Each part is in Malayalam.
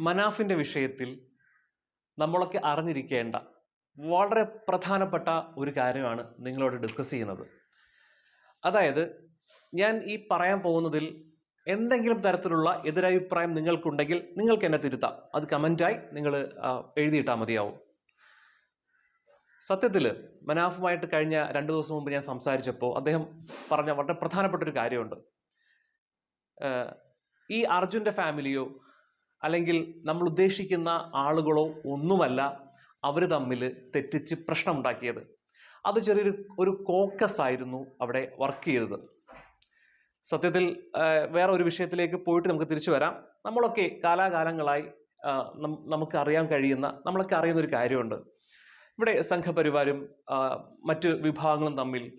മനാഫിന്റെ വിഷയത്തിൽ നമ്മളൊക്കെ അറിഞ്ഞിരിക്കേണ്ട വളരെ പ്രധാനപ്പെട്ട ഒരു കാര്യമാണ് നിങ്ങളോട് ഡിസ്കസ് ചെയ്യുന്നത്. അതായത് ഞാൻ ഈ പറയാൻ പോകുന്നതിൽ എന്തെങ്കിലും തരത്തിലുള്ള എതിരഭിപ്രായം നിങ്ങൾക്കുണ്ടെങ്കിൽ നിങ്ങൾക്ക് എന്നെ തിരുത്താം. അത് കമന്റായി നിങ്ങൾ എഴുതിയിട്ടാൽ മതിയാവും. സത്യത്തിൽ മനാഫുമായിട്ട് കഴിഞ്ഞ രണ്ട് ദിവസം മുമ്പ് ഞാൻ സംസാരിച്ചപ്പോൾ അദ്ദേഹം പറഞ്ഞ വളരെ പ്രധാനപ്പെട്ട ഒരു കാര്യമുണ്ട്. ഈ അർജുന്റെ ഫാമിലിയോ അല്ലെങ്കിൽ നമ്മൾ ഉദ്ദേശിക്കുന്ന ആളുകളോ ഒന്നുമല്ല അവർ തമ്മിൽ തെറ്റിച്ച് പ്രശ്നമുണ്ടാക്കിയത്. അത് ചെറിയൊരു ഒരു കോക്കസ് ആയിരുന്നു അവിടെ വർക്ക് ചെയ്തത്. സത്യത്തിൽ വേറെ ഒരു വിഷയത്തിലേക്ക് പോയിട്ട് നമുക്ക് തിരിച്ചു വരാം. നമ്മളൊക്കെ കാലാകാലങ്ങളായി നമുക്ക് അറിയാൻ കഴിയുന്ന നമ്മളൊക്കെ അറിയുന്ന ഒരു കാര്യമുണ്ട്. ഇവിടെ സംഘപരിവാരും മറ്റ് വിഭാഗങ്ങളും തമ്മിൽ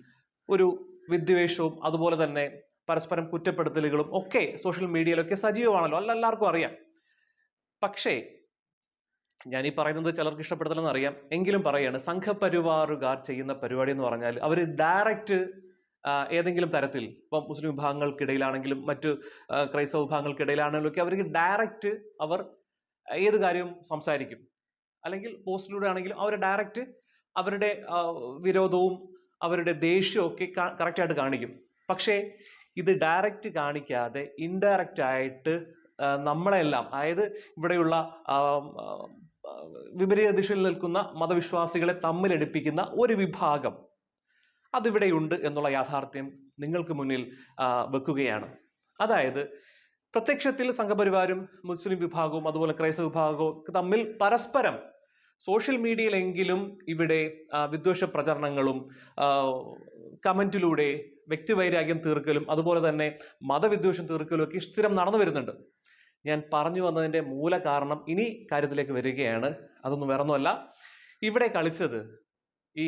ഒരു വിദ്വേഷവും അതുപോലെ തന്നെ പരസ്പരം കുറ്റപ്പെടുത്തലുകളും ഒക്കെ സോഷ്യൽ മീഡിയയിലൊക്കെ സജീവമാണല്ലോ. അല്ല എല്ലാവർക്കും അറിയാം. പക്ഷേ ഞാൻ ഈ പറയുന്നത് ചിലർക്ക് ഇഷ്ടപ്പെടുത്തില്ലെന്ന് അറിയാം. എങ്കിലും പറയാണ് സംഘപരിവാറുകാർ ചെയ്യുന്ന പരിപാടി എന്ന് പറഞ്ഞാൽ അവർ ഡയറക്റ്റ് ഏതെങ്കിലും തരത്തിൽ ഇപ്പം മുസ്ലിം വിഭാഗങ്ങൾക്കിടയിലാണെങ്കിലും മറ്റു ക്രൈസ്തവ വിഭാഗങ്ങൾക്കിടയിലാണെങ്കിലും ഒക്കെ അവർക്ക് ഡയറക്റ്റ് അവർ ഏത് കാര്യവും സംസാരിക്കും. അല്ലെങ്കിൽ പോസ്റ്റിലൂടെ ആണെങ്കിലും അവർ ഡയറക്റ്റ് അവരുടെ വിരോധവും അവരുടെ ദേഷ്യവും ഒക്കെ കറക്റ്റായിട്ട് കാണിക്കും. പക്ഷേ ഇത് ഡയറക്റ്റ് കാണിക്കാതെ ഇൻഡയറക്റ്റ് ആയിട്ട് നമ്മളെല്ലാം അതായത് ഇവിടെയുള്ള വിപരീത ദിശയിൽ നിൽക്കുന്ന മതവിശ്വാസികളെ തമ്മിലടിപ്പിക്കുന്ന ഒരു വിഭാഗം അതിവിടെയുണ്ട് എന്നുള്ള യാഥാർത്ഥ്യം നിങ്ങൾക്ക് മുന്നിൽ വെക്കുകയാണ്. അതായത് പ്രത്യക്ഷത്തിൽ സംഘപരിവാരും മുസ്ലിം വിഭാഗവും അതുപോലെ ക്രൈസ്തവ വിഭാഗവും തമ്മിൽ പരസ്പരം സോഷ്യൽ മീഡിയയിലെങ്കിലും ഇവിടെ വിദ്വേഷ പ്രചരണങ്ങളും കമന്റിലൂടെ വ്യക്തിവൈരാഗ്യം തീർക്കലും അതുപോലെ തന്നെ മതവിദ്വേഷം തീർക്കലും ഒക്കെ സ്ഥിരം നടന്നു വരുന്നുണ്ട്. ഞാൻ പറഞ്ഞു വന്നതിന്റെ മൂല കാരണം ഇനി കാര്യത്തിലേക്ക് വരികയാണ്. അതൊന്നും വേറൊന്നുമല്ല. ഇവിടെ കളിച്ചത് ഈ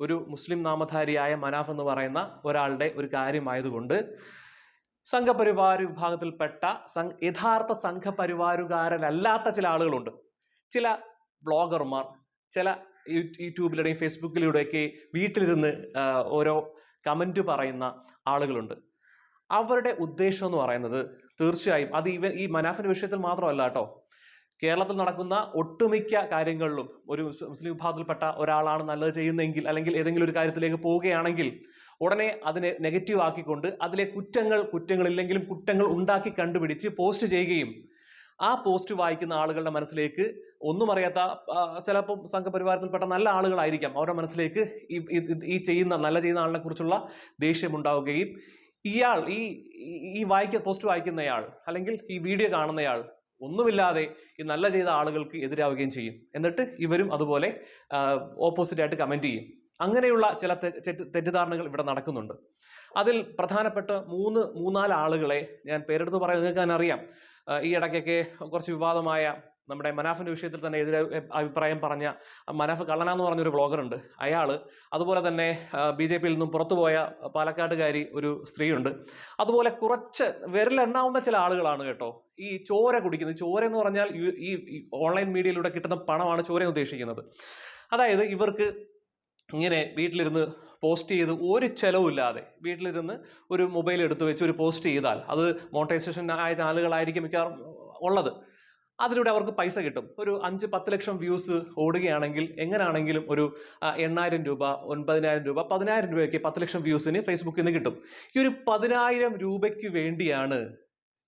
ഒരു മുസ്ലിം നാമധാരിയായ മനാഫ് എന്ന് പറയുന്ന ഒരാളുടെ ഒരു കാര്യമായതുകൊണ്ട് സംഘപരിവാര വിഭാഗത്തിൽപ്പെട്ട സം യഥാർത്ഥ സംഘപരിവാരുകാരനല്ലാത്ത ചില ആളുകളുണ്ട്. ചില ബ്ലോഗർമാർ ചില യൂട്യൂബിലൂടെയും ഫേസ്ബുക്കിലൂടെയൊക്കെ വീട്ടിലിരുന്ന് ഓരോ കമന്റ് പറയുന്ന ആളുകളുണ്ട്. അവരുടെ ഉദ്ദേശം എന്ന് പറയുന്നത് തീർച്ചയായും അത് ഈവൻ ഈ മനാഫിന്റെ വിഷയത്തിൽ മാത്രമല്ല കേട്ടോ. കേരളത്തിൽ നടക്കുന്ന ഒട്ടുമിക്ക കാര്യങ്ങളിലും ഒരു മുസ്ലിം വിഭാഗത്തിൽപ്പെട്ട ഒരാളാണ് നല്ലത് ചെയ്യുന്നതെങ്കിൽ അല്ലെങ്കിൽ ഏതെങ്കിലും ഒരു കാര്യത്തിലേക്ക് പോവുകയാണെങ്കിൽ ഉടനെ അതിനെ നെഗറ്റീവ് ആക്കിക്കൊണ്ട് അതിലെ കുറ്റങ്ങൾ കുറ്റങ്ങളില്ലെങ്കിലും കുറ്റങ്ങൾ ഉണ്ടാക്കി കണ്ടുപിടിച്ച് പോസ്റ്റ് ചെയ്യുകയും ആ പോസ്റ്റ് വായിക്കുന്ന ആളുകളുടെ മനസ്സിലേക്ക് ഒന്നും അറിയാത്ത ചിലപ്പോൾ ചിലപ്പം സംഘപരിവാരത്തിൽപ്പെട്ട നല്ല ആളുകളായിരിക്കാം. അവരുടെ മനസ്സിലേക്ക് ഈ ചെയ്യുന്ന നല്ല ചെയ്യുന്ന ആളിനെ കുറിച്ചുള്ള ദേഷ്യം ഉണ്ടാവുകയും ഇയാൾ ഈ ഈ- വായിക്ക പോസ്റ്റ് വായിക്കുന്നയാൾ അല്ലെങ്കിൽ ഈ വീഡിയോ കാണുന്നയാൾ ഒന്നുമില്ലാതെ ഈ നല്ല ചെയ്ത ആളുകൾക്ക് എതിരാവുകയും ചെയ്യും. എന്നിട്ട് ഇവരും അതുപോലെ ഓപ്പോസിറ്റ് ആയിട്ട് കമന്റ് ചെയ്യും. അങ്ങനെയുള്ള ചില തെറ്റിദ്ധാരണകൾ ഇവിടെ നടക്കുന്നുണ്ട്. അതിൽ പ്രധാനപ്പെട്ട മൂന്ന് മൂന്നാൽ ആളുകളെ ഞാൻ പേരെടുത്ത് പറയാൻ നിങ്ങൾക്ക് തന്നെ അറിയാം ഈ ഇടയ്ക്കൊക്കെ കുറച്ച് വിവാദമായ നമ്മുടെ മനാഫിന്റെ വിഷയത്തിൽ തന്നെ എതിരെ അഭിപ്രായം പറഞ്ഞ മനാഫ് കള്ളന എന്ന് പറഞ്ഞൊരു ബ്ലോഗർ ഉണ്ട്. അയാൾ അതുപോലെ തന്നെ ബി ജെ പിയിൽ നിന്നും പുറത്തുപോയ പാലക്കാട്ടുകാരി ഒരു സ്ത്രീയുണ്ട്. അതുപോലെ കുറച്ച് വിരലെണ്ണാവുന്ന ചില ആളുകളാണ് കേട്ടോ. ഈ ചോര കുടിക്കുന്നത്. ചോര എന്ന് പറഞ്ഞാൽ ഈ ഓൺലൈൻ മീഡിയയിലൂടെ കിട്ടുന്ന പണമാണ് ചോര എന്ന് ഉദ്ദേശിക്കുന്നത്. അതായത് ഇവർക്ക് ഇങ്ങനെ വീട്ടിലിരുന്ന് പോസ്റ്റ് ചെയ്ത് ഒരു ചെലവില്ലാതെ വീട്ടിലിരുന്ന് ഒരു മൊബൈൽ എടുത്തു വെച്ച് ഒരു പോസ്റ്റ് ചെയ്താൽ അത് മോണിറ്റൈസേഷൻ ആയ ചാനലുകളായിരിക്കും മിക്കവാറും ഉള്ളത്. അതിലൂടെ അവർക്ക് പൈസ കിട്ടും. ഒരു അഞ്ച് പത്ത് ലക്ഷം വ്യൂസ് ഓടുകയാണെങ്കിൽ എങ്ങനാണെങ്കിലും ഒരു എണ്ണായിരം രൂപ ഒൻപതിനായിരം രൂപ പതിനായിരം രൂപയൊക്കെ പത്ത് ലക്ഷം വ്യൂസിന് ഫേസ്ബുക്കിൽ നിന്ന് കിട്ടും. ഈ ഒരു പതിനായിരം രൂപയ്ക്ക് വേണ്ടിയാണ്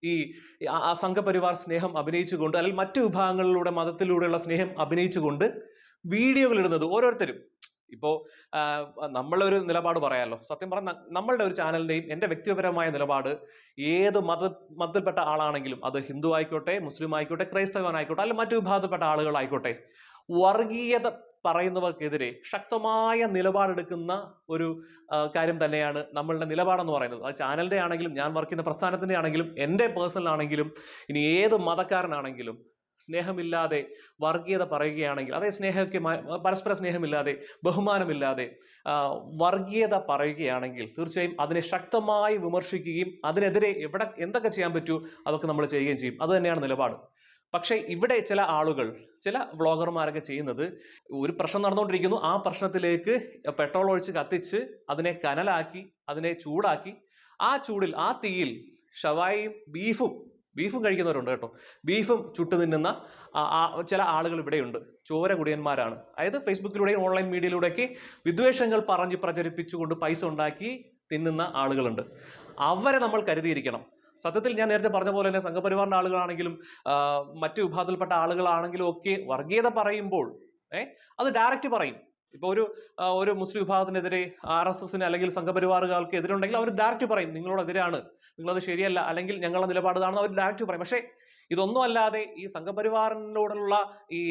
ഈ സംഘപരിവാർ സ്നേഹം അഭിനയിച്ചുകൊണ്ട് അല്ലെങ്കിൽ മറ്റു വിഭാഗങ്ങളിലൂടെ മതത്തിലൂടെയുള്ള സ്നേഹം അഭിനയിച്ചുകൊണ്ട് വീഡിയോകൾ ഇടുന്നത് ഓരോരുത്തരും. ഇപ്പോ ആ, നമ്മളൊരു നിലപാട് പറയാമല്ലോ സത്യം പറഞ്ഞാൽ നമ്മളുടെ ഒരു ചാനലിന്റെയും എന്റെ വ്യക്തിപരമായ നിലപാട് ഏത് മത മതത്തിൽപ്പെട്ട ആളാണെങ്കിലും അത് ഹിന്ദു ആയിക്കോട്ടെ മുസ്ലിം ആയിക്കോട്ടെ ക്രൈസ്തവനായിക്കോട്ടെ അല്ലെങ്കിൽ മറ്റു വിഭാഗത്തിൽപ്പെട്ട ആളുകളായിക്കോട്ടെ വർഗീയത പറയുന്നവർക്കെതിരെ ശക്തമായ നിലപാടെടുക്കുന്ന ഒരു കാര്യം തന്നെയാണ് നമ്മളുടെ നിലപാടെന്ന് പറയുന്നത്. അത് ചാനലിന്റെ ആണെങ്കിലും ഞാൻ വർക്ക് ചെയ്യുന്ന പ്രസ്ഥാനത്തിന്റെ ആണെങ്കിലും എന്റെ പേഴ്സണൽ ആണെങ്കിലും ഇനി ഏത് മതക്കാരനാണെങ്കിലും സ്നേഹമില്ലാതെ വർഗീയത പറയുകയാണെങ്കിൽ അതേ സ്നേഹമൊക്കെ പരസ്പര സ്നേഹമില്ലാതെ ബഹുമാനമില്ലാതെ വർഗീയത പറയുകയാണെങ്കിൽ തീർച്ചയായും അതിനെ ശക്തമായി വിമർശിക്കുകയും അതിനെതിരെ എവിടെ എന്തൊക്കെ ചെയ്യാൻ പറ്റൂ അതൊക്കെ നമ്മൾ ചെയ്യുകയും ചെയ്യും. അത് തന്നെയാണ് നിലപാട്. പക്ഷേ ഇവിടെ ചില ആളുകൾ ചില വ്ളോഗർമാരൊക്കെ ചെയ്യുന്നത് ഒരു പ്രശ്നം നടന്നുകൊണ്ടിരിക്കുന്നു. ആ പ്രശ്നത്തിലേക്ക് പെട്രോൾ ഒഴിച്ച് കത്തിച്ച് അതിനെ കനലാക്കി അതിനെ ചൂടാക്കി ആ ചൂടിൽ ആ തീയിൽ ഷവായിയും ബീഫും ബീഫും കഴിക്കുന്നവരുണ്ട് കേട്ടോ. ബീഫും ചുട്ടു തിന്നുന്ന ചില ആളുകൾ ഇവിടെയുണ്ട്. ചോര കുടിയന്മാരാണ്. അതായത് ഫേസ്ബുക്കിലൂടെയും ഓൺലൈൻ മീഡിയയിലൂടെയൊക്കെ വിദ്വേഷങ്ങൾ പറഞ്ഞ് പ്രചരിപ്പിച്ചുകൊണ്ട് പൈസ ഉണ്ടാക്കി തിന്നുന്ന ആളുകളുണ്ട്. അവരെ നമ്മൾ കരുതിയിരിക്കണം. സത്യത്തിൽ ഞാൻ നേരത്തെ പറഞ്ഞ പോലെ തന്നെ സംഘപരിവാറിന്റെ ആളുകളാണെങ്കിലും മറ്റു വിഭാഗത്തിൽപ്പെട്ട ആളുകളാണെങ്കിലും ഒക്കെ വർഗീയത പറയുമ്പോൾ ഏഹ് അത് ഡയറക്റ്റ് പറയും. ഇപ്പൊ ഒരു ഒരു മുസ്ലിം വിഭാഗത്തിനെതിരെ ആർ എസ് എസിന് അല്ലെങ്കിൽ സംഘപരിവാറുകാർക്ക് എതിരുണ്ടെങ്കിൽ അവർ ഡയറക്റ്റ് പറയും നിങ്ങളോടെതിരാണ് നിങ്ങളത് ശരിയല്ല അല്ലെങ്കിൽ ഞങ്ങളുടെ നിലപാട് ഇതാണെന്ന് അവർ ഡയറക്റ്റ് പറയും. പക്ഷേ ഇതൊന്നും അല്ലാതെ ഈ സംഘപരിവാറിനോടുള്ള ഈ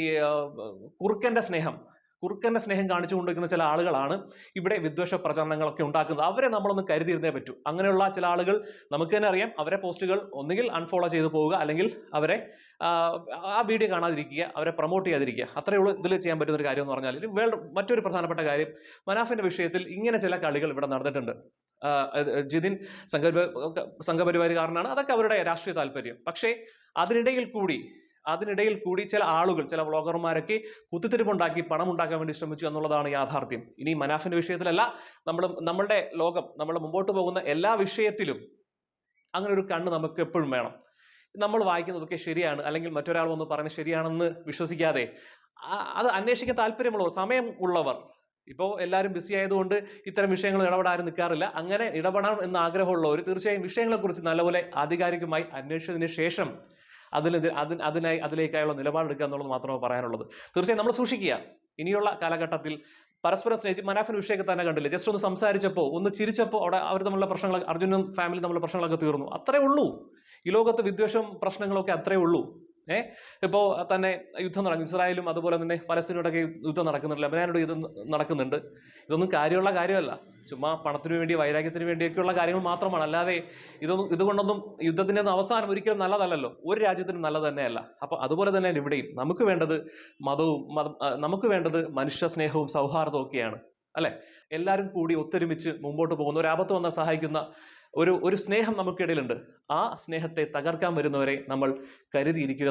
കുറുക്കന്റെ സ്നേഹം കുറുക്കന്റെ സ്നേഹം കാണിച്ചുകൊണ്ടിരിക്കുന്ന ചില ആളുകളാണ് ഇവിടെ വിദ്വേഷ പ്രചരണങ്ങളൊക്കെ ഉണ്ടാക്കുന്നത്. അവരെ നമ്മളൊന്ന് കരുതിയിരുന്നേ പറ്റൂ. അങ്ങനെയുള്ള ചില ആളുകൾ നമുക്ക് തന്നെ അറിയാം. അവരെ പോസ്റ്റുകൾ ഒന്നുകിൽ അൺഫോളോ ചെയ്തു പോവുക അല്ലെങ്കിൽ അവരെ ആ, വീഡിയോ കാണാതിരിക്കുക അവരെ പ്രൊമോട്ട് ചെയ്യാതിരിക്കുക. അത്രയേ ഉള്ളൂ ഇതിൽ ചെയ്യാൻ പറ്റുന്ന ഒരു കാര്യം എന്ന് പറഞ്ഞാൽ. വേൾഡ് മറ്റൊരു പ്രധാനപ്പെട്ട കാര്യം മനാഫിന്റെ വിഷയത്തിൽ ഇങ്ങനെ ചില കളികൾ ഇവിടെ നടന്നിട്ടുണ്ട്. ജിതിൻ അത് ജിതിൻ കാരനാണ് അതൊക്കെ അവരുടെ രാഷ്ട്രീയ താല്പര്യം. പക്ഷേ അതിനിടയിൽ കൂടി അതിനിടയിൽ കൂടി ചില ആളുകൾ ചില വ്ളോഗർമാരൊക്കെ കുത്തിത്തിരിപ്പുണ്ടാക്കി പണം ഉണ്ടാക്കാൻ വേണ്ടി ശ്രമിച്ചു എന്നുള്ളതാണ് യാഥാർത്ഥ്യം. ഇനി മനാഫിന്റെ വിഷയത്തിലല്ല നമ്മൾ നമ്മളുടെ ലോകം നമ്മൾ മുമ്പോട്ട് പോകുന്ന എല്ലാ വിഷയത്തിലും അങ്ങനെ ഒരു കണ്ണ് നമുക്ക് എപ്പോഴും വേണം. നമ്മൾ വായിക്കുന്നതൊക്കെ ശരിയാണ് അല്ലെങ്കിൽ മറ്റൊരാൾ വന്ന് പറഞ്ഞ് ശരിയാണെന്ന് വിശ്വസിക്കാതെ അത് അന്വേഷിക്കാൻ താല്പര്യമുള്ളവർ സമയം ഉള്ളവർ. ഇപ്പോൾ എല്ലാവരും ബിസി ആയതുകൊണ്ട് ഇത്തരം വിഷയങ്ങൾ ഇടപെടാൻ നിൽക്കാറില്ല. അങ്ങനെ ഇടപെടണം എന്ന് ആഗ്രഹമുള്ളവർ തീർച്ചയായും വിഷയങ്ങളെക്കുറിച്ച് നല്ലപോലെ ആധികാരികമായി അന്വേഷിച്ചതിന് ശേഷം അതിന് അതിന് അതിനായി അതിലേക്കായുള്ള നിലപാടെടുക്കുക എന്നുള്ളത് മാത്രമേ പറയാനുള്ളത്. തീർച്ചയായും നമ്മൾ സൂക്ഷിക്കുക. ഇനിയുള്ള കാലഘട്ടത്തിൽ പരസ്പരം സ്നേഹിച്ച് മനാഫിൻ വിഷയമൊക്കെ തന്നെ കണ്ടില്ല? ജസ്റ്റ് ഒന്ന് സംസാരിച്ചപ്പോൾ ഒന്ന് ചിരിച്ചപ്പോൾ അവിടെ അവർ തമ്മിലുള്ള പ്രശ്നങ്ങൾ അർജുനും ഫാമിലി തമ്മിലുള്ള പ്രശ്നങ്ങളൊക്കെ തീർന്നു. അത്രേ ഉള്ളൂ. ഈ ലോകത്ത് വിദ്വേഷം പ്രശ്നങ്ങളൊക്കെ അത്രേ ഉള്ളൂ. ഏ? ഇപ്പോ തന്നെ യുദ്ധം നടക്കും. ഇസ്രായേലും അതുപോലെ തന്നെ ഫലസ്തീനോടൊക്കെ യുദ്ധം നടക്കുന്നുണ്ട്. ലബനാനോട് യുദ്ധം നടക്കുന്നുണ്ട്. ഇതൊന്നും കാര്യമുള്ള കാര്യമല്ല. ചുമ്മാ പണത്തിന് വേണ്ടി വൈരാഗ്യത്തിന് വേണ്ടിയൊക്കെയുള്ള കാര്യങ്ങൾ മാത്രമാണ്. അല്ലാതെ ഇതൊന്നും ഇതുകൊണ്ടൊന്നും യുദ്ധത്തിന്റെ ഒന്നും അവസാനം ഒരിക്കലും നല്ലതല്ലല്ലോ. ഒരു രാജ്യത്തിനും നല്ലത് തന്നെയല്ല. അപ്പൊ അതുപോലെ തന്നെ ഇവിടെയും. നമുക്ക് വേണ്ടത് മതവും മത നമുക്ക് വേണ്ടത് മനുഷ്യ സ്നേഹവും സൗഹാർദ്ദവും ഒക്കെയാണ്. അല്ലെ? എല്ലാവരും കൂടി ഒത്തൊരുമിച്ച് മുമ്പോട്ട് പോകുന്ന ഒരു ആപത്ത് വന്നാൽ സഹായിക്കുന്ന ഒരു ഒരു സ്നേഹം നമുക്കിടയിലുണ്ട്. ആ സ്നേഹത്തെ തകർക്കാൻ വരുന്നവരെ നമ്മൾ കരുതിയിരിക്കുക